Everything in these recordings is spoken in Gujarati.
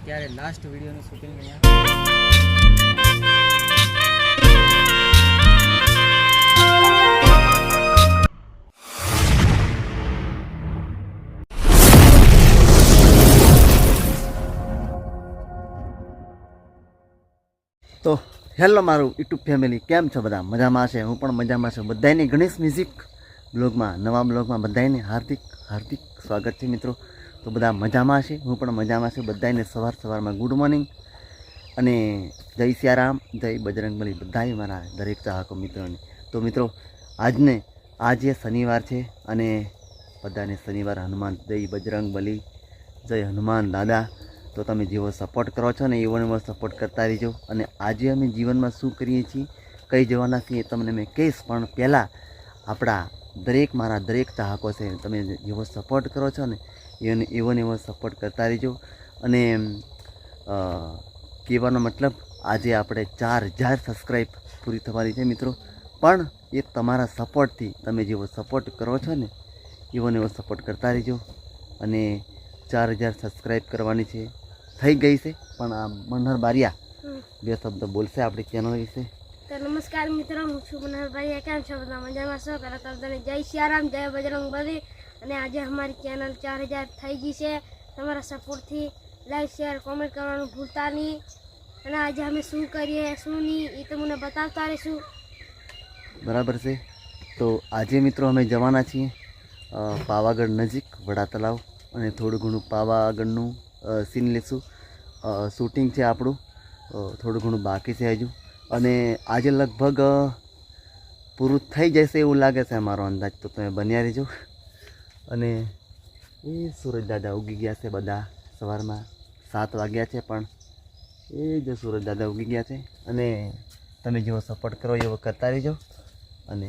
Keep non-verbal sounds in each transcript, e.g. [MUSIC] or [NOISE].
અત્યારે લાસ્ટ વિડીયોનું શૂટિંગ તો હેલો મારું યુટ્યુબ ફેમિલી કેમ છો બધા? મજામાં છે? હું પણ મજામાં છું. બધાની ગણેશ મ્યુઝિક બ્લોગમાં નવા બ્લોગમાં બધાને હાર્દિક હાર્દિક સ્વાગત છે મિત્રો. તો બધા મજામાં છે. હું પણ મજામાં છું. બધાને સવાર સવારમાં ગુડ મોર્નિંગ અને જય સિયારામ, જય બજરંગબલી બધાય મારા દરેક ચાહકો મિત્રોને. તો મિત્રો, આજને, આજે શનિવાર છે અને બધાને શનિવાર હનુમાન, જય બજરંગબલી જય હનુમાન દાદા. તો તમે જેવો સપોર્ટ કરો છો ને એવો સપોર્ટ કરતા રહેજો. અને આજે અમે જીવનમાં શું કરીએ છીએ, કઈ જવાના છીએ તમને મેં કહીશ. પણ પહેલાં આપણા દરેક, મારા દરેક ચાહકો છે, તમે જેવો સપોર્ટ કરો છો ને એને એવો ને એવો સપોર્ટ કરતા રહેજો. અને કહેવાનો મતલબ આજે આપણે ચાર હજાર સબસ્ક્રાઈબ પૂરી થવાની છે મિત્રો. પણ એ તમારા સપોર્ટથી તમે જેવો સપોર્ટ કરો છો ને એવો ને એવો સપોર્ટ કરતા રહેજો. અને ચાર હજાર સબસ્ક્રાઈબ કરવાની છે. થઈ ગઈ છે પણ આ મનહર બારિયા બે શબ્દ બોલશે આપણી ચેનલ વિશે. તો નમસ્કાર મિત્રો હું છું મનહરભાઈ કેમ છો બધા મજામાં? છો? પહેલાં તો જય શ્રી સિયારામ જય બજરંગ બલી અને આજે અમારી ચેનલ ચાર હજાર થઈ ગઈ છે. તમારા સપોર્ટથી લાઈક શેર કોમેન્ટ કરવાનું ભૂલતા નહીં. અને આજે અમે શું કરીએ, શું નહીં, એ તો મને બતાવતા રહીશું. બરાબર છે. તો આજે મિત્રો અમે જવાના છીએ પાવાગઢ નજીક વડા તલાવ અને થોડું ઘણું પાવાગઢનું સીન લેશું. શૂટિંગ છે આપણું. થોડું ઘણું બાકી છે હજુ. અને આજે લગભગ પૂરું થઈ જશે એવું લાગે છે અમારો અંદાજ. તો તમે બન્યા રહેજો. અને એ સૂરજ દાદા ઉગી ગયા છે બધા સવારમાં સાત વાગ્યા છે પણ એ જ સૂરજ દાદા ઉગી ગયા છે. અને તમે જેવો સપોર્ટ કરો એવો કરતા રહેજો. અને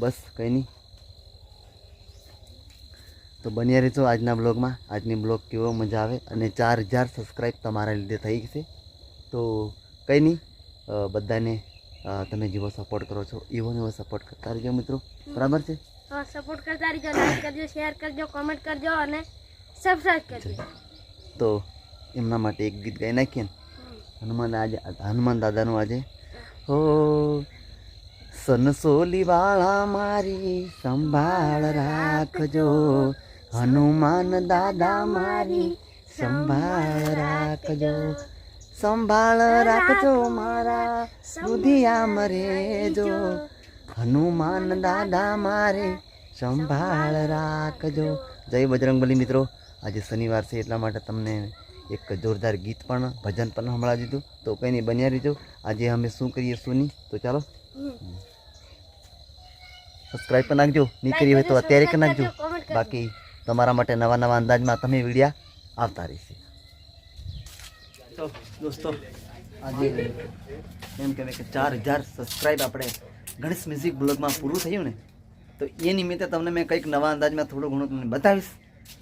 બસ કંઈ નહીં. તો બન્યા રહેજો આજના બ્લોગમાં. આજની બ્લોગ કેવો મજા આવે અને ચાર હજાર સબસ્ક્રાઈબ તમારા લીધે થઈ છે. તો કંઈ નહીં બધાને તમે જેવો સપોર્ટ કરો છો એવો ને એવો સપોર્ટ કરતા રહેજો મિત્રો. બરાબર છે? સપોર્ટ કરતા રહેજો લાઈક કરજો શેર કરજો કોમેન્ટ કરજો અને સબસ્ક્રાઇબ કરજો. તો એમના માટે એક ગીત ગાઈ નાખીએ હનુમાન આજે, હનુમાન દાદાનું આજે. હો સનસોલી વાળા મારી સંભાળ રાખજો. હનુમાન દાદા મારી સંભાળ રાખજો. સંભાળ રાખજો મારા બુધિયા મરેજો હનુમાન દાદા મારે સંભાળ રાખજો. જય બજરંગબલી મિત્રો. આજે શનિવાર છે એટલા માટે તમને એક જોરદાર ગીત પણ, ભજન પણ સંભળાવી દીધું. તો કંઈ નહીં, બન્યા રહીજો. આજે અમે શું કરીએ, શું નહીં? તો ચાલો. સબસ્ક્રાઈબ પણ નાખજો. નહીં કરી હોય તો અત્યારે કરી નાખજો. બાકી તમારા માટે નવા નવા અંદાજમાં તમે વિડીયા આવતા રહેશે. દોસ્તો, આજે એમ કહેવાય કે ચાર હજાર સબસ્ક્રાઈબ આપણે ગણેશ મ્યુઝિક બ્લોગમાં પૂરું થયું ને, તો એ નિમિત્તે તમને મેં કંઈક નવા અંદાજમાં થોડું ઘણું તમને બતાવીશ.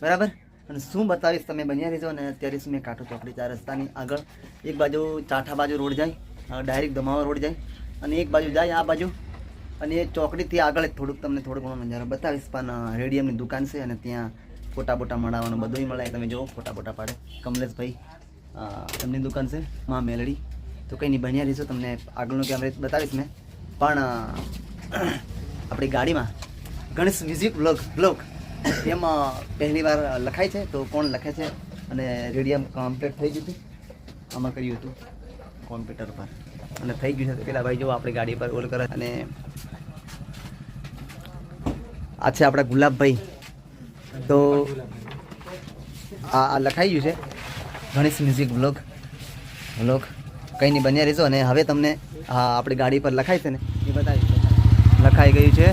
બરાબર? અને શું બતાવીશ તમે બન્યા રહેજો અને અત્યારે મેં કાંઠો ચોકડી ચાર રસ્તાની આગળ એક બાજુ ચાઠા બાજુ રોડ જાય ડાયરેક્ટ ધમાવા રોડ જાય, અને એક બાજુ જાય આ બાજુ. અને એ ચોકડીથી આગળ જ થોડુંક તમને થોડું ઘણો નજારો બતાવીશ, પણ રેડિયમની દુકાન છે અને ત્યાં ફોટા બોટા મળવાનું બધું મળે. તમે જુઓ ફોટા બોટા પાડે. કમલેશભાઈ એમની દુકાન છે, માં મેલડી. તો કંઈ નહીં, બન્યા રહીશું તમને આગળનું કેમેરે બતાવીશ મેં. પણ આપણી ગાડીમાં ગણેશ મ્યુઝિક બ્લોગ બ્લોગ એમાં પહેલી વાર લખાય છે, તો કોણ લખે છે? અને રેડિયમ કમ્પ્લીટ થઈ ગયું હતું. આમાં કર્યું હતું કોમ્પ્યુટર પર. અને થઈ ગયું છે. પેલા ભાઈ જો આપણી ગાડી પર ઓલ કરે. અને આ છે આપણા ગુલાબભાઈ. તો આ લખાઈ ગયું છે. ગણેશ મ્યુઝિક બ્લોગ બ્લોગ કંઈ નહીં, બન્યા રહેશો અને હવે તમને આપણી ગાડી પર લખાય છે ને એ બતાવી લખાઈ ગયું છે.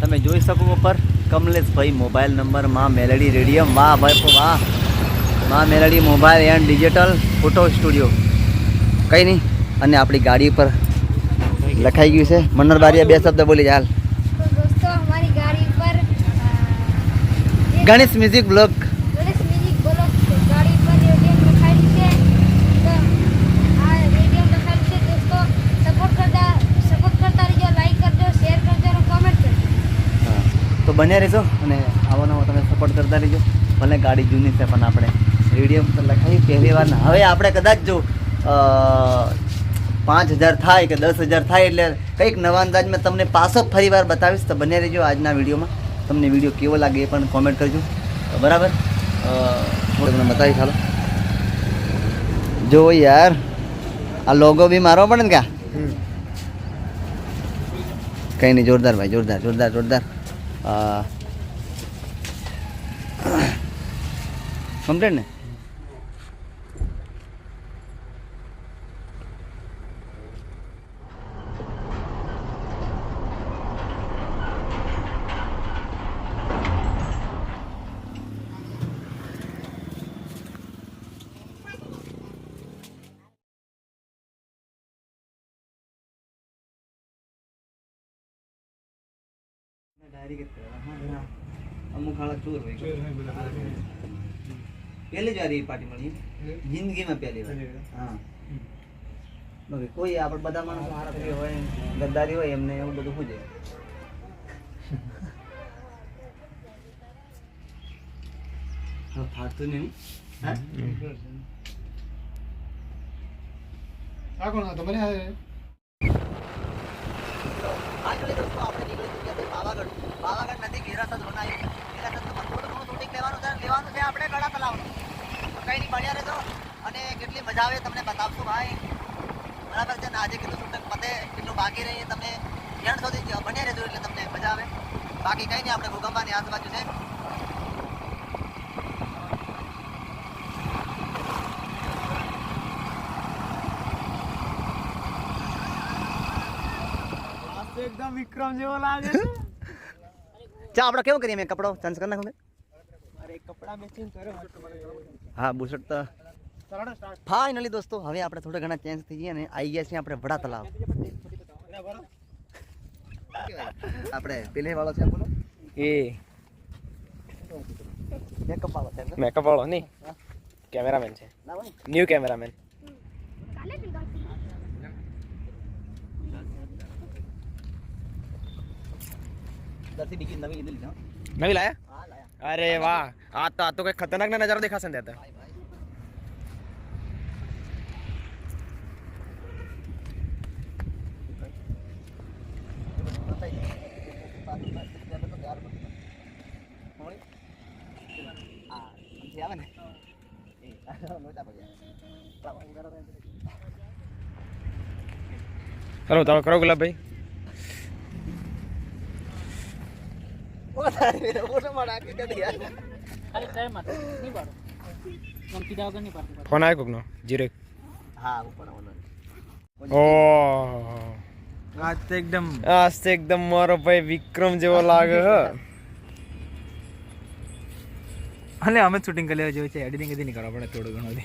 તમે જોઈ શકો ઉપર કમલેશભાઈ મોબાઈલ નંબરમાં મેલડી રેડિયમ. વાહ ભાઈ વાહ. માં Meldi mobile and digital photo studio. કંઈ નહીં અને આપણી ગાડી પર લખાઈ ગયું છે. મન્નર બારીયા બે શબ્દ બોલી અ, Ganesh music blog Ganesh music બોલો ગાડી પર રેડિયમ લખાયેલું છે તો આ રેડિયમ લખાયેલું છે દોસ્તો સપોર્ટ કરતા સપોર્ટ કરતા રહેજો લાઈક કરજો શેર કરજો અને કોમેન્ટ કરજો તો બન્યા રહેજો અને આવો નવો તમે સપોર્ટ કરતા રહેજો. ભલે ગાડી જૂની છે પણ આપણે વીડિયો પર લખાવી પહેલી વાર હવે આપણે કદાચ જો પાંચ હજાર થાય કે દસ હજાર થાય એટલે કંઈક નવા અંદાજમાં તમને પાછો ફરી વાર બતાવીશ. તો બન્યા રહેજો આજના વિડીયોમાં. તમને વીડિયો કેવો લાગે એ પણ કોમેન્ટ કરજો. બરાબર? થોડું તમને બતાવી ચાલો જો યાર આ લોગો બી મારવો પડે ને ક્યાં? કંઈ નહીં જોરદાર ભાઈ જોરદાર જોરદાર જોરદાર. કમ્પ્લેટ [CLEARS THROAT] ને અમુક હાળા ચોર હોય પહેલી જ વાર એ પાર્ટી મળી જિંદગીમાં પહેલી વાર હા બાકી કોઈ આપણે બધા માણસો હારા પ્રિય હોય ગદ્દારી હોય એમને એવું બધું શું જાય હવે ફાટતું નહીં હા આજકાલ દોસ્તો આપણે નીકળી ચૂક્યા છીએ છે. છે અને કેટલી મજા આવે તમને બતાવશું ભાઈ. બરાબર છે આજે કેટલું શૂટિંગ પતે, કેટલું બાકી રહી તમને એન્ડ સુધી એટલે તમને મજા આવે. બાકી કંઈ નહીં, આપણે ભૂકંપાની આજુબાજુ છે. એકદમ વિક્રમ જેવો લાગે ચા આપણે કેવું કરીએ? મેં કપડો ચાન્સ કરી નાખું અરે કપડા મેચિંગ હા બુશર્ટ તો ફાઇનલી દોસ્તો હવે આપણે થોડા ઘણા ચેન્જ થઈ ગયા અને આવી ગયા છીએ આપણે વડા તલાવ આપણે પેલે વાળો છે બોલો એ. મેકઅપ વાળો છે મેકઅપ વાળો નહીં. કેમેરામેન છે. ન્યૂ કેમેરામેન કાલે દસી બીજી નવી લીધેલી છે હો. નવી લાયા અરે વાહ આ તો આ તો કઈ ખતરનાક ના નજારો દેખાશે ને ત્યાં આવે ને ચલો કરો ગુલાબભાઈ ફોન આવ્યો કોકનો? જીરેક. હા ઓ આ તો એકદમ આ તો એકદમ મારો ભાઈ વિક્રમ જેવો લાગે હ. અને અમે શૂટિંગ કરી લેવા જેવું છે એડિટિંગ કદી નહીં કરવા પડે થોડું ઘણું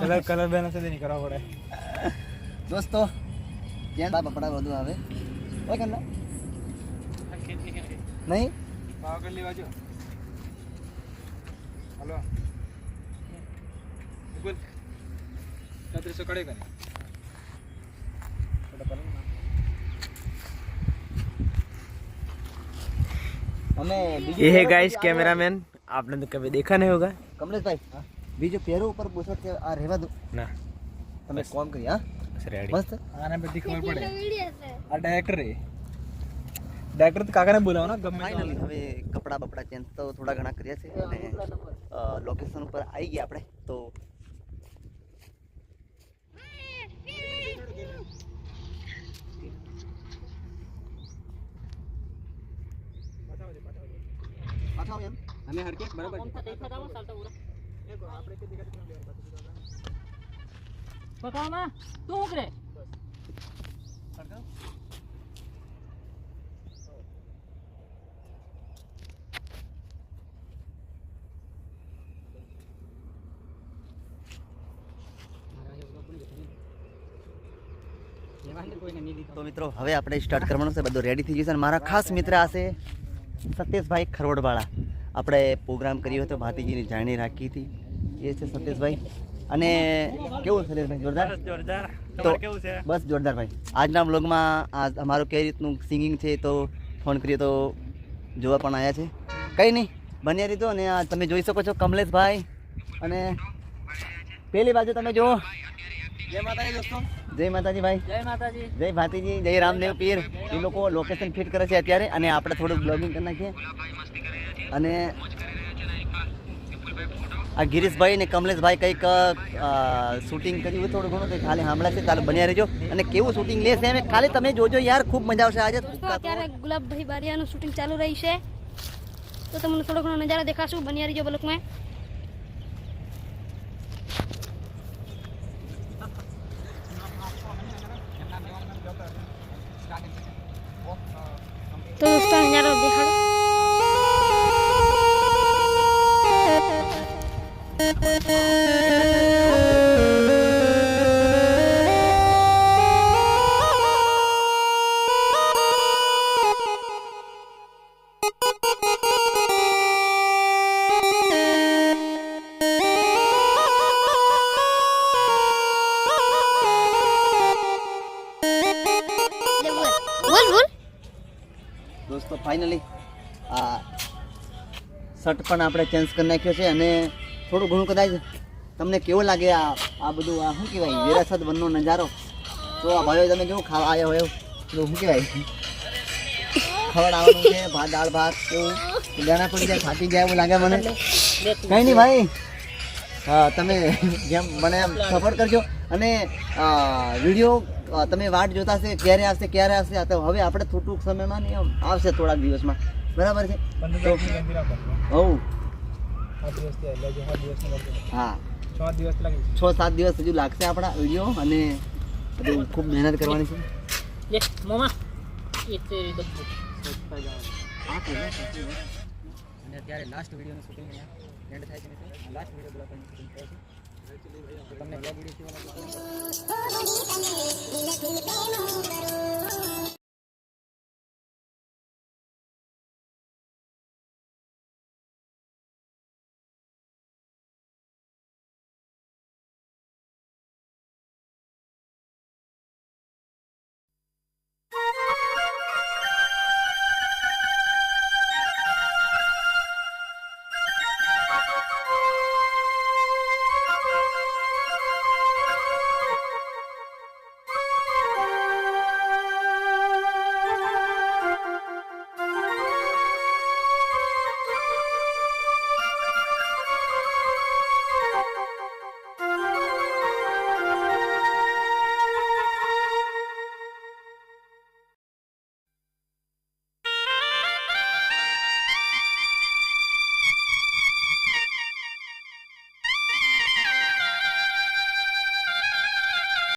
કલર કલર બેલેન્સ કદી નહીં કરવા પડે. દોસ્તો જ્યાં બાપ બધું આવે. નહીં? પાવાગઢ લેવા જો હલો બોલ રાત્રે સકાળે કરે અમે બીજું ये है પહેરો गाइस પછી कैमरामैन आपने तो कभी देखा नहीं होगा આગળ- કમલેશભાઈ બીજો પહેરો ઉપર બુશર્ટ છે આ રહેવા દો ના તમે કોમ કરી હા રેડી મસ્ત આને બધી ખબર પડે કેટલો વિડીયો છે આ ડાયરેક્ટર રે ડાયરેક્ટર તો કાકાને બોલાવો ને ગમે ફાઇનલી હવે કપડા બપડા ચેન્જ તો થોડા ઘણા કર્યા છે અને લોકેશન ઉપર આવી ગયા આપણે તો પાછા આવો એમ. અને હરકે બરાબર. તો મિત્રો હવે આપણે સ્ટાર્ટ કરવાનું છે. બધું રેડી થઈ ગયું છે. અને મારા ખાસ મિત્ર આ છે સતીશભાઈ ખરવડવાળા આપણે પ્રોગ્રામ કર્યો હતો ભાતીજીની જાણી રાખી હતી. એ છે સતીશભાઈ અને કેવું સતીશભાઈ જોરદાર? જોરદાર. તો બસ જોરદાર ભાઈ. આજના બ્લોગમાં આ અમારું કઈ રીતનું સિંગિંગ છે તો ફોન કર્યો તો જોવા પણ આવ્યા છે. કંઈ નહીં બન્યા રીતો અને આ તમે જોઈ શકો છો કમલેશભાઈ. અને પેલી બાજુ તમે જુઓ. જય માતાજી દોસ્તો. જય માતાજી ભાઈ. જય માતાજી. જય ભાતીજી જય રામદેવ પીર. એ લોકો લોકેશન ફિટ કરે છે અત્યારે અને આપણે થોડું બ્લોગિંગ કરી નાખીએ. અને આ ગિરીશભાઈ ને કમલેશભાઈ કંઈક શૂટિંગ કર્યું થોડું ઘણું કંઈક ખાલી સાંભળાશે ચાલો બન્યા રહેજો. અને કેવું શૂટિંગ લેશે એમ ખાલી તમે જોજો યાર ખૂબ મજા આવશે આજે. અત્યારે ગુલાબભાઈ બારિયાનું શૂટિંગ ચાલુ રહી છે. તો તમને થોડો ઘણો નજારા દેખાશું બન્યા રહેજો બ્લોકમાં. તો દોસ્તો નજારો દેખાડો બોલ ફાઇનલી આ શર્ટ પણ આપણે ચેન્જ કરી નાખ્યો છે અને થોડું ઘણું કદાચ તમને કેવું લાગે આ આ બધું, આ શું કહેવાય, વિરાસત વનનો નજારો? તો આ ભાઈઓ, તમે કેવું ખાવા આવ્યો હોય તો શું કહેવાય? ખવડાવવાનું છે, ભાત, દાળ, ભાત, એવું? દાણા પડી જાય થાકી જાય એવું લાગે મને. કંઈ નહીં ભાઈ. હા, તમે જેમ મને એમ સપોર્ટ કરજો. અને વીડિયો તમે વાટ જોતા હશે ક્યારે આવશે ક્યારે આવશે તો હવે આપણે થોડું ટૂંક સમયમાં નહીં આવશે થોડાક દિવસમાં. બરાબર છે? હોવ હા. છ સાત દિવસ હજુ લાગશે આપણા વીડિયો અને બધું ખૂબ મહેનત કરવાની છે. અને અત્યારે લાસ્ટ વિડીયોનું શૂટિંગ એન્ડ થાય છે લાસ્ટ વીડિયો બ્લોગ શૂટિંગ થાય છે. તમને